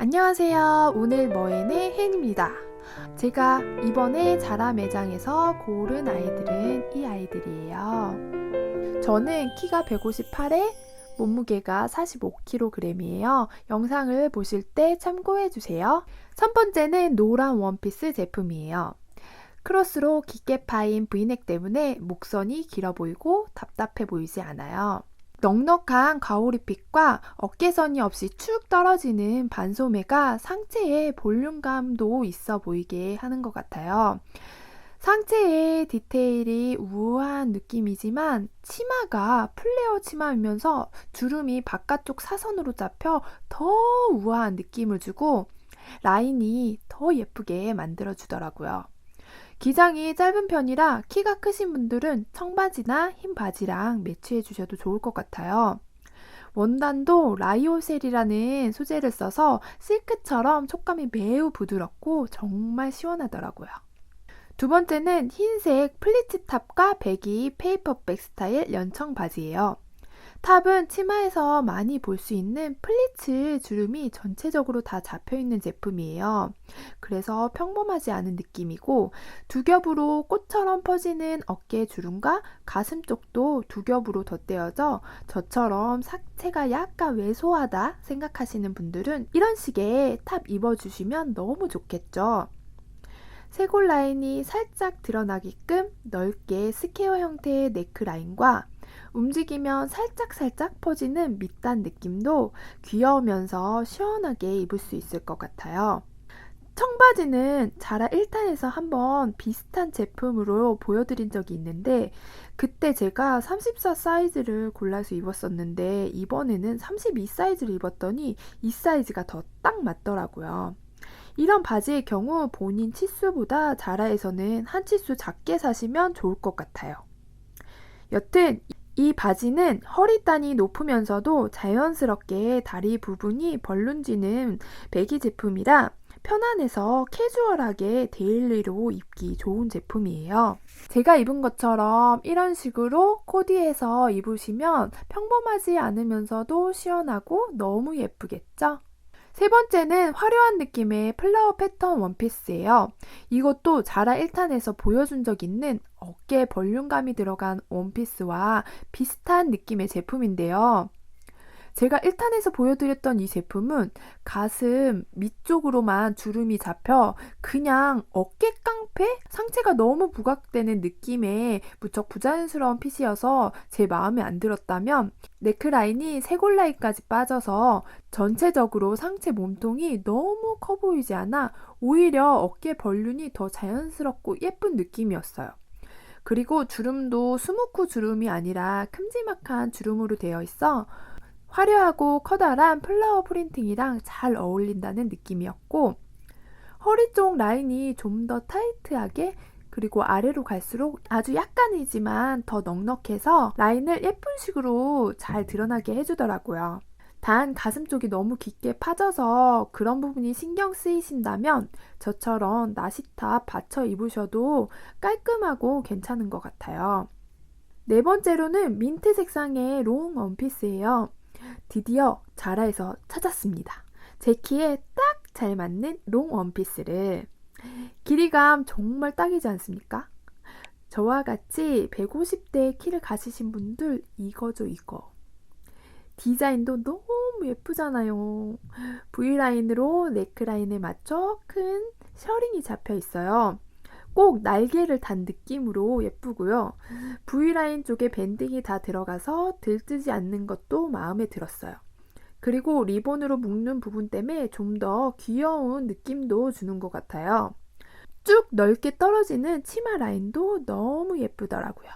안녕하세요. 오늘 뭐에는 헨입니다. 제가 이번에 자라 매장에서 고른 아이들은 이 아이들이에요. 저는 키가 158에 몸무게가 45kg이에요. 영상을 보실 때 참고해 주세요. 첫 번째는 노란 원피스 제품이에요. 크로스로 깊게 파인 브이넥 때문에 목선이 길어 보이고 답답해 보이지 않아요. 넉넉한 가오리핏과 어깨선이 없이 축 떨어지는 반소매가 상체에 볼륨감도 있어 보이게 하는 것 같아요. 상체의 디테일이 우아한 느낌이지만 치마가 플레어 치마이면서 주름이 바깥쪽 사선으로 잡혀 더 우아한 느낌을 주고 라인이 더 예쁘게 만들어주더라고요. 기장이 짧은 편이라 키가 크신 분들은 청바지나 흰 바지랑 매치해 주셔도 좋을 것 같아요. 원단도 라이오셀이라는 소재를 써서 실크처럼 촉감이 매우 부드럽고 정말 시원하더라고요. 두 번째는 흰색 플리츠 탑과 배기 페이퍼백 스타일 연청 바지예요. 탑은 치마에서 많이 볼 수 있는 플리츠 주름이 전체적으로 다 잡혀 있는 제품이에요. 그래서 평범하지 않은 느낌이고 두 겹으로 꽃처럼 퍼지는 어깨 주름과 가슴 쪽도 두 겹으로 덧대어져 저처럼 상체가 약간 왜소하다 생각하시는 분들은 이런 식의 탑 입어주시면 너무 좋겠죠. 쇄골 라인이 살짝 드러나게끔 넓게 스퀘어 형태의 네크 라인과 움직이면 살짝살짝 퍼지는 밑단 느낌도 귀여우면서 시원하게 입을 수 있을 것 같아요. 청바지는 자라 1탄에서 한번 비슷한 제품으로 보여드린 적이 있는데 그때 제가 34 사이즈를 골라서 입었었는데 이번에는 32 사이즈를 입었더니 이 사이즈가 더 딱 맞더라고요. 이런 바지의 경우 본인 치수보다 자라에서는 한 치수 작게 사시면 좋을 것 같아요. 여튼 이 바지는 허리단이 높으면서도 자연스럽게 다리 부분이 벌룬지는 배기 제품이라 편안해서 캐주얼하게 데일리로 입기 좋은 제품이에요. 제가 입은 것처럼 이런 식으로 코디해서 입으시면 평범하지 않으면서도 시원하고 너무 예쁘겠죠? 세 번째는 화려한 느낌의 플라워 패턴 원피스예요. 이것도 자라 1탄에서 보여준 적 있는 어깨 볼륨감이 들어간 원피스와 비슷한 느낌의 제품인데요. 제가 1탄에서 보여드렸던 이 제품은 가슴 밑쪽으로만 주름이 잡혀 그냥 어깨 깡패? 상체가 너무 부각되는 느낌의 무척 부자연스러운 핏이어서 제 마음에 안 들었다면 네크라인이 쇄골라인까지 빠져서 전체적으로 상체 몸통이 너무 커 보이지 않아 오히려 어깨 벌륜이 더 자연스럽고 예쁜 느낌이었어요. 그리고 주름도 스모크 주름이 아니라 큼지막한 주름으로 되어 있어 화려하고 커다란 플라워 프린팅이랑 잘 어울린다는 느낌이었고 허리 쪽 라인이 좀 더 타이트하게 그리고 아래로 갈수록 아주 약간이지만 더 넉넉해서 라인을 예쁜 식으로 잘 드러나게 해주더라고요. 단 가슴 쪽이 너무 깊게 파져서 그런 부분이 신경 쓰이신다면 저처럼 나시탑 받쳐 입으셔도 깔끔하고 괜찮은 것 같아요. 네 번째로는 민트 색상의 롱 원피스예요. 드디어 자라에서 찾았습니다. 제 키에 딱 잘 맞는 롱 원피스를 길이감 정말 딱이지 않습니까? 저와 같이 150대 키를 가지신 분들 이거죠 이거 디자인도 너무 예쁘잖아요 V라인으로 네크라인에 맞춰 큰 셔링이 잡혀 있어요 꼭 날개를 단 느낌으로 예쁘고요. V라인 쪽에 밴딩이 다 들어가서 들뜨지 않는 것도 마음에 들었어요. 그리고 리본으로 묶는 부분 때문에 좀 더 귀여운 느낌도 주는 것 같아요. 쭉 넓게 떨어지는 치마 라인도 너무 예쁘더라고요.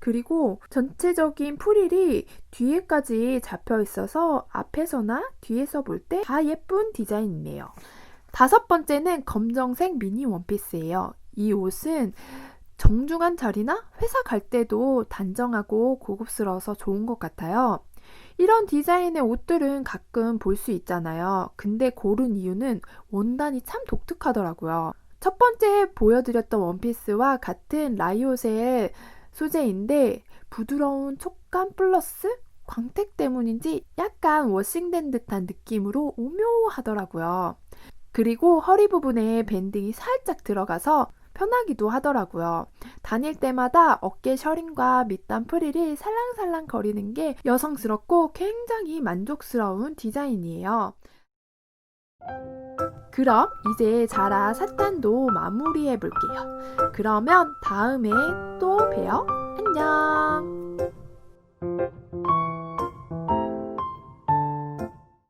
그리고 전체적인 프릴이 뒤에까지 잡혀 있어서 앞에서나 뒤에서 볼 때 다 예쁜 디자인이네요. 다섯 번째는 검정색 미니 원피스예요. 이 옷은 정중한 자리나 회사 갈 때도 단정하고 고급스러워서 좋은 것 같아요. 이런 디자인의 옷들은 가끔 볼 수 있잖아요. 근데 고른 이유는 원단이 참 독특하더라고요. 첫 번째 보여드렸던 원피스와 같은 라이오셀 소재인데 부드러운 촉감 플러스 광택 때문인지 약간 워싱된 듯한 느낌으로 오묘하더라고요. 그리고 허리 부분에 밴딩이 살짝 들어가서 편하기도 하더라고요. 다닐 때마다 어깨 셔링과 밑단 프릴이 살랑살랑 거리는 게 여성스럽고 굉장히 만족스러운 디자인이에요. 그럼 이제 자라 삿단도 마무리해 볼게요. 그러면 다음에 또 봬요. 안녕!